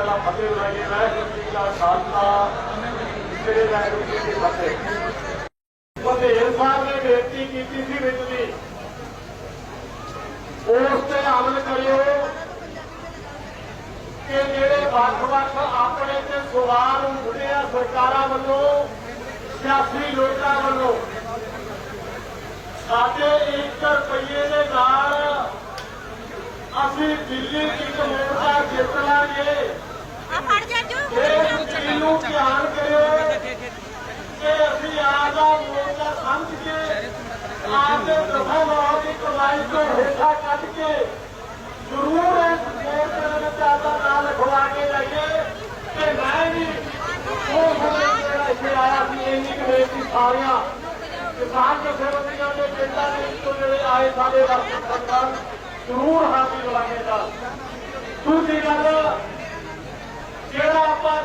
ਪਹਿਲਾਂ ਫਤਿਹ ਬੁਲਾਈਏ, ਵਾਹਿਗੁਰੂ ਜੀ ਦਾ ਖਾਲਸਾ ਸ੍ਰੀ ਵਾਹਿਗੁਰੂ ਜੀ ਕੀ ਫਤਿਹ। ਵਧੇਰ ਸਾਹਿਬ ਨੇ ਬੇਨਤੀ ਕੀਤੀ ਸੀ ਵਿੱਚ ਦੀ। ਉਸ ਤੇ ਅਮਲ ਕਰਿਓ ਕਿ ਜਿਹੜੇ ਵੱਖ-ਵੱਖ ਆਪਣੇ ਤੇ ਸਵਾਲ ਉੱਠੇ ਆ ਸਰਕਾਰਾਂ ਵੱਲੋਂ, ਸਿਆਸੀ ਲੋਕਾਂ ਵੱਲੋਂ, ਸਾਡੇ 1 ਰੁਪਏ ਦੇ ਨਾਲ ਅਸੀਂ ਦਿੱਲੀ ਇੱਕ ਮੋਰਚਾ ਜਿੱਤ ਲਾਂਗੇ ਆ ਫੜ ਜਾ ਜੂ ਇਹ ਚੀਜ਼ ਨੂੰ ਧਿਆਨ ਕਰਿਓ ਕਿ ਅਸੀਂ ਆਪ ਦਾ ਮੋਰਚਾ ਸਮਝ ਕੇ, ਆਪ ਦੇ ਦਫਾ ਲਾਉਣ ਦੀ ਕਮਾਈ ਤੋਂ ਹੇਠਾਂ ਕੱਢ ਕੇ ਜ਼ਰੂਰ ਇਸ ਮੋਰਚੇ ਦੇ ਵਿੱਚ ਆਪਦਾ ਨਾਂ ਲਿਖਵਾ ਕੇ ਜਾਈਏ। ਕਿ ਮੈਂ ਵੀ ਉਹ ਸਮੇਂ ਜਿਹੜਾ ਇੱਥੇ ਆਇਆ ਸੀ ਇੰਨੀ ਕੁ ਸਾਰੀਆਂ ਕਿਸਾਨ ਜਥੇਬੰਦੀਆਂ ਦੇ ਪਿੰਡਾਂ ਦੇ ਵਿੱਚੋਂ ਜਿਹੜੇ ਆਏ ਸਾਡੇ ਵਰਕਰ ਸੰਗਠਨ ਜ਼ਰੂਰ ਹਾਜ਼ਰ ਲਾਂਗੇਗਾ ਦੂਜੀ ਗੱਲ, ਜਿਹੜਾ ਆਪਾਂ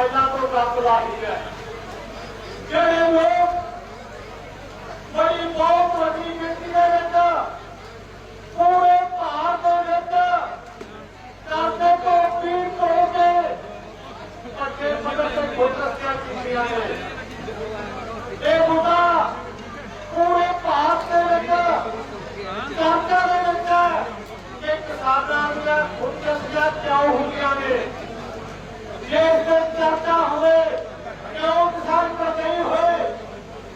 ਉਸ ਤੋਂ ਗੱਪ ਲਾ ਲਈ ਹੈ ਜਿਹੜੇ ਲੋਕ ਬੜੀ ਬਹੁਤ ਵੱਡੀ ਗਿਣਤੀ ਦੇ ਵਿੱਚ ਪੂਰੇ ਭਾਰਤ ਦੇ ਵਿੱਚ ਕਰਦੇ ਤੋਂ ਪੀੜ ਹੋ ਕੇ ਅੱਗੇ ਮਦਦ ਤੇ ਖੋਜੀਆਂ ਕੀਤੀਆਂ ਨੇ ਇਹ ਮੁੱਦਾ ਪੂਰੇ ਭਾਰਤ ਦੇ ਵਿੱਚ ਚਰਚਾ ਦੇ ਵਿੱਚ ਕਿ ਕਿਸਾਨਾਂ ਦੀਆਂ ਖੁਦਕਸ਼ੀਆਂ ਕਿਉਂ ਹੁੰਦੀਆਂ ਨੇ ਜੇ ਇਸ ਤੇ ਚਰਚਾ ਹੋਵੇ ਕਿਉਂ ਕਿਸਾਨ ਪ੍ਰਤੀਨ ਹੋਏ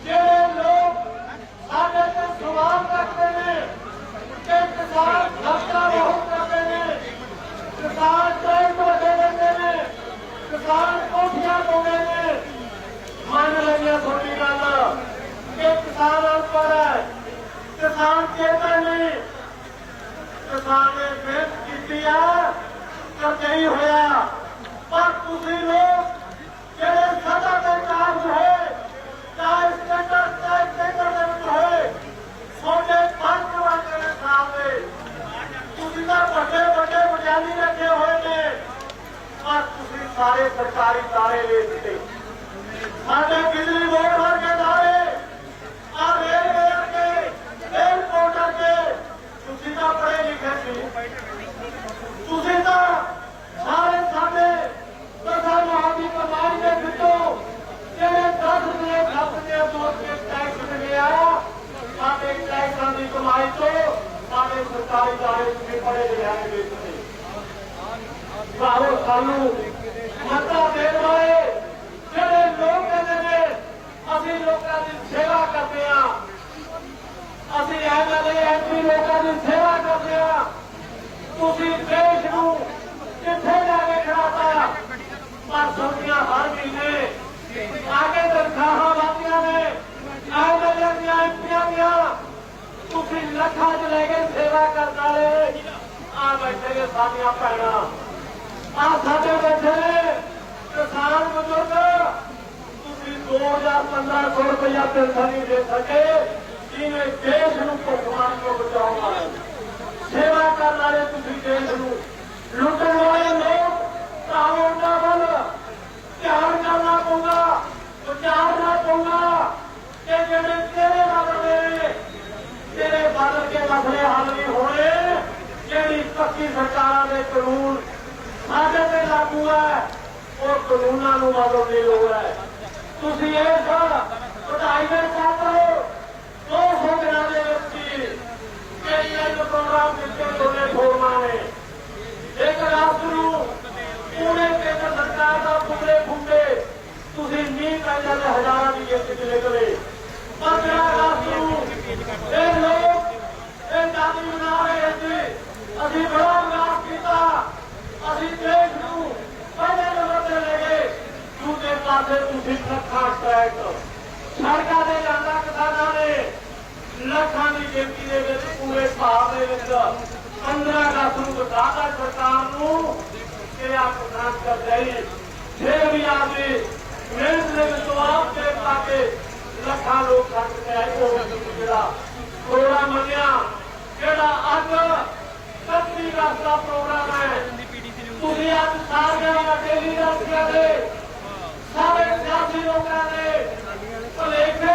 ਜਿਹੜੇ ਲੋਕ ਸਾਡੇ ਤੇ ਸਵਾਲ ਰੱਖਦੇ ਨੇ ਕਿ ਕਿਸਾਨ ਖਰਚਾ ਬਹੁਤ ਕਰਦੇ ਨੇ ਕਿਸਾਨ ਟੈਕਸ ਵੱਡੇ ਦਿੰਦੇ ਨੇ ਕਿਸਾਨ ਕੋਠੀਆਂ ਪਾਉਂਦੇ ਨੇ ਮੰਨ ਲਈਏ ਤੁਹਾਡੀ ਗੱਲ ਕਿ ਕਿਸਾਨ ਅਨਪੜ੍ਹ ਹੈ ਕਿਸਾਨ ਚੇਤਾ ਨਹੀਂ ਕਿਸਾਨ ਨੇ ਮਿਹਨਤ ਕੀਤੀ ਆ ਤਾਂ ਨਹੀਂ ਹੋਇਆ। ਪਰ ਤੁਸੀਂ ਲੋਕ ਜਿਹੜੇ ਸਦਾ ਦੇ ਕਾਰਜ ਹੋਏ ਚਾਹੇ ਸਟੈਂਡਰ ਚਾਹੇ ਸਟੈਂਡਰ ਦੇ ਵਿੱਚ ਹੋਏ, ਤੁਹਾਡੇ ਪੰਜ ਵਾਂਗੇ ਨੇ ਸਾਹਮਣੇ ਤੁਸੀਂ ਤਾਂ ਵੱਡੇ ਵੱਡੇ ਵਿਗਿਆਨੀ ਰੱਖੇ ਹੋਏ ਨੇ, ਪਰ ਤੁਸੀਂ ਸਾਰੇ ਸਰਕਾਰੀ ਦਾਰੇ ਲੈ ਸਾਡੇ ਬਿਜਲੀ ਬੋਰਡ ਵਰਗੇ ਦਾਰੇ ਆ ਰੇਲਵੇ ਵਰਗੇ ਏਅਰਪੋਰਟ ਵਰਗੇ ਤੁਸੀਂ ਤਾਂ ਪੜ੍ਹੇ ਲਿਖੇ ਸੀ ਤੁਸੀਂ ਤਾਂ ਸਾਰੇ ਸਾਡੇ ਦਸਾਂ ਮਾਹ ਦੀ ਕਮਾਈ ਦੇ ਵਿੱਚੋਂ ਜਿਹੜੇ 10 ਰੁਪਏ ਖੱਪ ਕੇ ਦੋ ਰੁਪਏ ਟੈਕਸ ਮਿਲੇ ਆ ਸਾਡੇ ਟੈਕਸਾਂ ਦੀ ਕਮਾਈ ਤੋਂ ਸਾਡੇ ਸਰਕਾਰੀ ਦਾਰੇ ਤੁਸੀਂ ਪੜ੍ਹੇ ਲਿਖੇ ਦੇ ਦਿੱਤੇ ਭਾਵੇਂ ਸਾਨੂੰ ਮਤਾ ਦੇਣ ਵਾਲੇ ਜਿਹੜੇ ਲੋਕ ਕਹਿੰਦੇ ਨੇ ਅਸੀਂ ਲੋਕਾਂ ਦੀ ਸੇਵਾ ਕਰਦੇ ਆ ਅਸੀਂ ਐਮਐਲਏ ਐਮਪੀ ਲੋਕਾਂ ਦੀ ਸੇਵਾ ਕਰਦੇ ਆ ਤੁਸੀਂ ਦੇਸ਼ ਨੂੰ ਕਿੱਥੇ ਜਾ ਕੇ ਖੜਾਤਾ ਪਰ ਸੁਣੀਆਂ ਹਰ ਮਹੀਨੇ ਆਗੇ ਤਨਖਾਹਾਂ ਵਾਦੀਆਂ ਨੇ ਐਮਐਲਏ ਦੀਆਂ ਐਮਪੀਆਂ ਦੀਆਂ ਸੇਵਾ ਕਰਨ ਵਾਲੇ ਆ ਬੈਠੇ ਨੇ ਸਾਡੀਆਂ ਭੈਣਾਂ। ਆ ਸਾਡੇ ਬੈਠੇ ਨੇ ਕਿਸਾਨ ਬਜ਼ੁਰਗ। ਤੁਸੀਂ 2500 ਰੁਪਇਆ ਪੈਨਸ਼ਨ ਨਹੀਂ ਦੇ ਸਕੇ ਜਿਹਨੇ ਦੇਸ਼ ਨੂੰ ਭਗਵਾਨ ਤੋਂ ਬਚਾਉਣਾ ਸੇਵਾ ਕਰਨ ਵਾਲੇ ਤੁਸੀਂ ਦੇਸ਼ ਨੂੰ ਲੁੱਟਣ ਵਾਲੇ ਲੋਕ ਤਾਂ ਉਹਨਾਂ ਵੱਲ ਧਿਆਨ ਕਰਨਾ ਪਊਗਾ ਵਿਚਾਰਨਾ ਪਊਗਾ ਕਿ ਜਿਹੜੇ ਤੇਰੇ ਵੱਲ ਨੇ ਤੇਰੇ ਵੱਲ ਕੇ ਮਸਲੇ ਹੱਲ ਨਹੀਂ ਹੋਣੇ ਜਿਹੜੀ ਸਰਕਾਰਾਂ ਦੇ ਕਾਨੂੰਨ ਸਾਡੇ ਤੇ ਲਾਗੂ ਹੈ ਉਹ ਕਾਨੂੰਨਾਂ ਨੂੰ ਬਦਲਣ ਦੀ ਲੋੜ ਹੈ। ਤੁਸੀਂ ਇਸ ਵਧਾਈ ਦੇ ਪਾਤਰ ਦੋ ਸੌ ਦੇ ਵਿੱਚ ਕਈ ਇਹ ਪ੍ਰੋਗਰਾਮ ਦਿੱਤੇ ਦੋਨੇ ਫੋਰਮਾਂ ਨੇ। ਇੱਕ ਰਾਸ਼ਟਰ ਨੂੰ ਪੂਰੇ ਕੇਂਦਰ ਸਰਕਾਰ ਦਾ ਪੂਰੇ ਫੁੰਡੇ ਤੁਸੀਂ ਨਹੀਂ ਪੈ ਜਾਂਦੇ ਹਜ਼ਾਰਾਂ ਦੀ ਗਿਣਤੀ ਚ ਨਿਕਲੇ ਪਰ ਜਿਹੜਾ ਰਾਸ਼ਟਰ ਨੂੰ ਇਹ ਲੋਕ ਇਹ ਦਾਦੀ ਬਣਾ ਰਹੇ ਸੀ ਅਸੀਂ ਬੜਾ ਵਿਕਾਸ ਕੀਤਾ ਅਸੀਂ ਦੇਸ਼ ਨੂੰ ਪਹਿਲੇ ਨੰਬਰ ਤੇ ਲੈ ਗਏ ਦੂਜੇ ਪਾਸੇ ਤੁਸੀਂ ਲੱਖਾਂ ਸੜਕਾਂ ਤੇ ਜਾਂਦਾ ਕਿਸਾਨਾਂ ਨੇ ਲੱਖਾਂ ਦੀ ਗਿਣਤੀ ਦੇ ਵਿੱਚ ਪੂਰੇ ਭਾਰਤ ਦੇ ਵਿੱਚ 15 ਅਗਸਤ ਨੂੰ ਬਤਾਦਾ ਸਰਕਾਰ ਨੂੰ। ਕਿ ਆ ਕਰ ਰਹੀ ਫਿਰ ਵੀ ਆਪੇ ਮਿਹਨਤ ਦੇ ਵਿੱਚ ਆਪ ਦੇ ਪਾਕੇ ਲੱਖਾਂ ਲੋਕ ਸੜਕ ਤੇ ਆਏ ਉਹ ਜਿਹੜਾ ਪ੍ਰੋਗਰਾਮ ਮੰਨਿਆ, ਜਿਹੜਾ ਅੱਜ 31 ਅਗਸਤ ਦਾ ਪ੍ਰੋਗਰਾਮ ਹੈ। ਤੁਸੀਂ ਅੱਜ ਸਾਰੀਆਂ ਡੇਲੀ ਰਸਤੀਆਂ ਦੇ ਸਾਰੇ ਸਿਆਸੀ ਲੋਕਾਂ ਦੇ ਭਲੇਖੇ